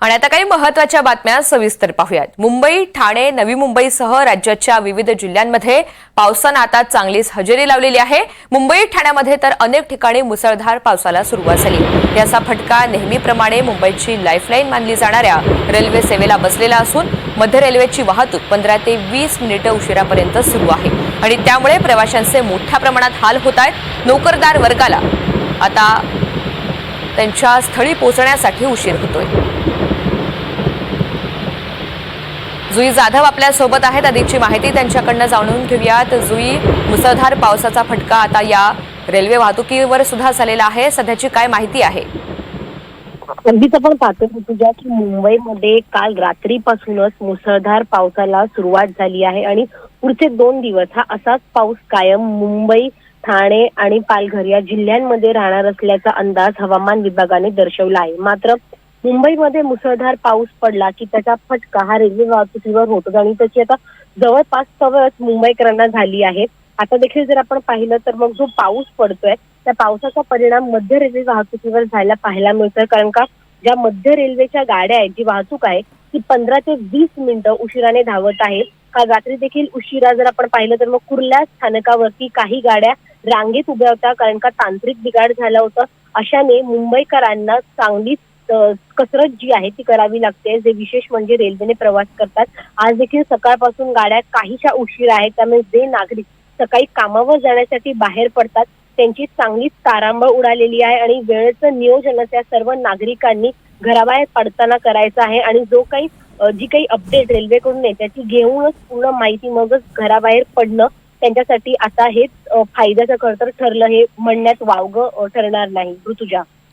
आणि आता काही महत्त्वाच्या बातम्या सविस्तर पाहूयात. मुंबई ठाणे नवी मुंबईसह राज्याच्या विविध जिल्ह्यांमध्ये पावसानं आता चांगलीच हजेरी लावलेली आहे. मुंबई ठाण्यामध्ये तर अनेक ठिकाणी मुसळधार पावसाला सुरुवात झाली. याचा फटका नेहमीप्रमाणे मुंबईची लाईफलाईन मानली जाणाऱ्या रेल्वे सेवेला बसलेला असून मध्य रेल्वेची वाहतूक पंधरा ते वीस मिनिटं उशिरापर्यंत सुरू आहे. आणि त्यामुळे प्रवाशांचे मोठ्या प्रमाणात हाल होत आहेत. नोकरदार वर्गाला आता त्यांच्या स्थळी पोहोचण्यासाठी उशीर होतोय. जुई जाधव आपल्यासोबत आहेत. अधिकची माहिती त्यांच्याकडनं जाणून घेऊयात. जुई मुसळधार पावसाचा फटका आता या रेल्वे वाहतुकीवर सुद्धा झालेला आहे. सध्याची काय माहिती आहे? अगदीच आपण पाहतो तुझ्या की मुंबईमध्ये काल रात्रीपासूनच मुसळधार पावसाला सुरुवात झाली आहे आणि पुढचे दोन दिवस हा असाच पाऊस कायम मुंबई ठाणे आणि पालघर या जिल्ह्यांमध्ये राहणार असल्याचा अंदाज हवामान विभागाने दर्शवला आहे. मात्र मुंबईमध्ये मुसळधार पाऊस पडला की त्याचा फटका हा रेल्वे वाहतुकीवर होतो. आणि त्याची आता जवळपास सवयच मुंबईकरांना झाली आहे. आता देखील जर आपण पाहिलं तर मग जो पाऊस पडतोय त्या पावसाचा परिणाम मध्य रेल्वे वाहतुकीवर झायला पाहायला मिळतोय. कारण का ज्या मध्य रेल्वेच्या गाड्या आहेत जी वाहतूक आहे ती पंधरा ते वीस मिनिटं उशिराने धावत आहे काल रात्री देखील उशिरा जर आपण पाहिलं तर मग कुर्ला स्थानकावरती काही गाड्या रांगेत उभ्या होत्या. कारण का तांत्रिक बिघाड झाला होता. अशाने मुंबईकरांना चांगलीच कसरत जी आहे ती करावी लागते. जे विशेष म्हणजे रेल्वेने प्रवास करतात. आज देखील सकाळपासून गाड्या काहीशा उशीर आहेत. त्यामुळे जे नागरिक सकाळी कामावर जाण्यासाठी बाहेर पडतात त्यांची चांगलीच तारांबळ उडालेली आहे आणि वेळेचं नियोजन त्या सर्व नागरिकांनी घराबाहेर पडताना करायचं आहे. आणि जो काही जी काही अपडेट रेल्वेकडून आहे त्याची घेऊनच पूर्ण माहिती मगच घराबाहेर पडणं त्यांच्यासाठी आता हेच फायद्याचं खरं तर ठरलं हे म्हणण्यात वावगं ठरणार नाही. ऋतुजा.